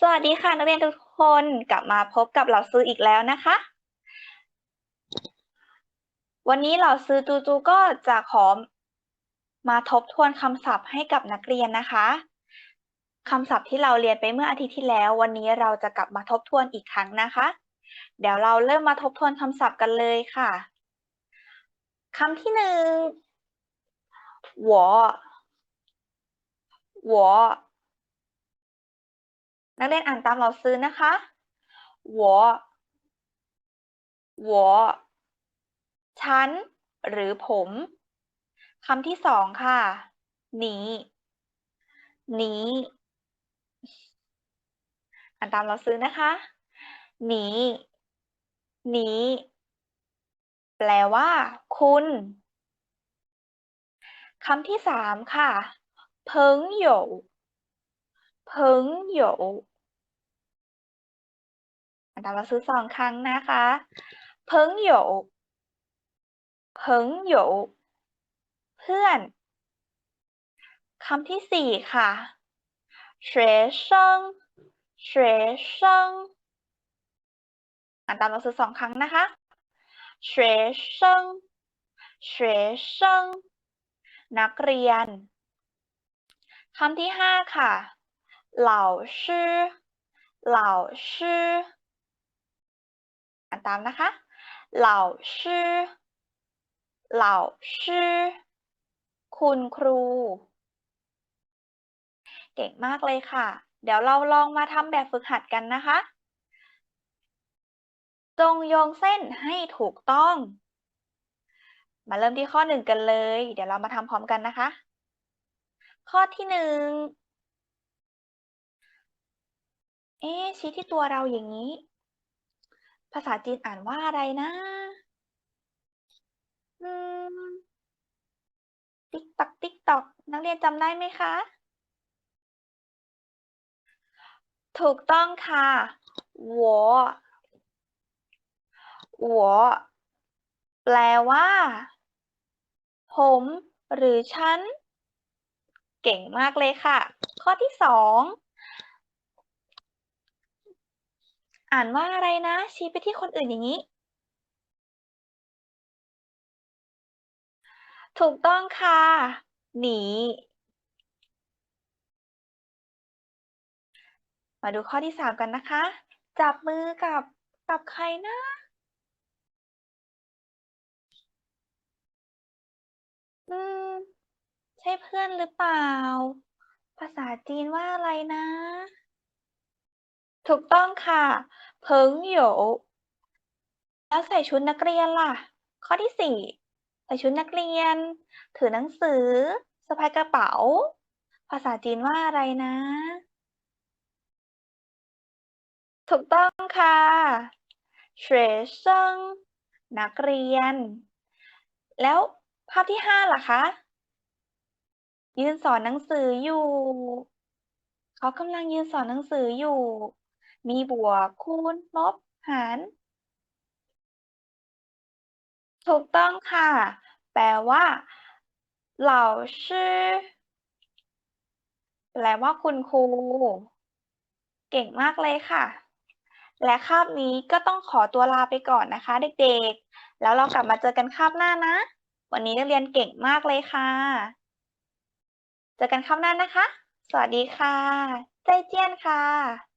สวัสดีค่ะนักเรียนทุกคนกลับมาพบกับเหล่าซื้ออีกแล้วนะคะ วันนี้เหล่าซื้อจูจูก็จะขอมาทบทวนคำศัพท์ให้กับนักเรียนนะคะคำศัพท์ที่เราเรียนไปเมื่ออาทิตย์ที่แล้ว วันนี้เราจะกลับมาทบทวนอีกครั้งนะคะ เดี๋ยวเราเริ่มมาทบทวนคำศัพท์กันเลยค่ะคำที่หนึ่ง我我 นักเรียนอ่านตามเราซื้อนะคะ我我ฉัน หรือผมคำที่สองค่ะหนีหนีอ่านตามเราซื้อนะคะหนีหนีแปลว่า คุณคำที่สามค่ะเพิงหยเพิงหย อ่านตามเราซื้อสองครั้งนะคะ朋友朋友เพื่อน คำที่สี่ค่ะ学生学生อ่านตามเราซื้อสองครั้งนะคะ学生学生นักเรียน คำที่ห้าค่ะ老师老师อ่ านตามนะคะเหล่าชื่อล่าชื่อคุณครู เก่งมากเลยค่ะ เดี๋ยวเราลองมาทำแบบฝึกหัดกันนะคะ จงโยงเส้นให้ถูกต้อง มาเริ่มที่ข้อหนึ่งกันเลย เดี๋ยวเรามาทำพร้อมกันนะคะ ข้อที่หนึ่งเอ๊ชี้ที่ตัวเราอย่างนี้ ภาษาจีนอ่านว่าอะไรนะ อืม ติ๊กตักติ๊กตอก นักเรียนจำได้ไหมคะ ถูกต้องค่ะ我我แปลว่า ผม หรือฉัน เก่งมากเลยค่ะ ข้อที่สอง อ่านว่าอะไรนะ ชี้ไปที่คนอื่นอย่างนี้ ถูกต้องค่ะ หนี มาดูข้อที่สามกันนะคะ จับมือกับกับใครนะ อืม ใช่เพื่อนหรือเปล่า ภาษาจีนว่าอะไรนะ ถูกต้องค่ะเพิงโหยแล้วใส่ชุดนักเรียนล่ะ ข้อที่สี่ใส่ชุดนักเรียน ถือหนังสือสะพายกระเป๋า ภาษาจีนว่าอะไรนะ ถูกต้องค่ะ学生นักเรียน แล้วภาพที่ห้าล่ะคะยืนสอนหนังสืออยู่ เขากำลังยืนสอนหนังสืออยู่ มีบวกคูณลบหาร ถูกต้องค่ะ แปลว่า老师แปลว่าคุณครู เก่งมากเลยค่ะ และคาบนี้ก็ต้องขอตัวลาไปก่อนนะคะ เด็กๆ แล้วเรากลับมาเจอกันคาบหน้านะ วันนี้นักเรียนเก่งมากเลยค่ะ เจอกันคาบหน้านะคะ สวัสดีค่ะ ใจเจียนค่ะ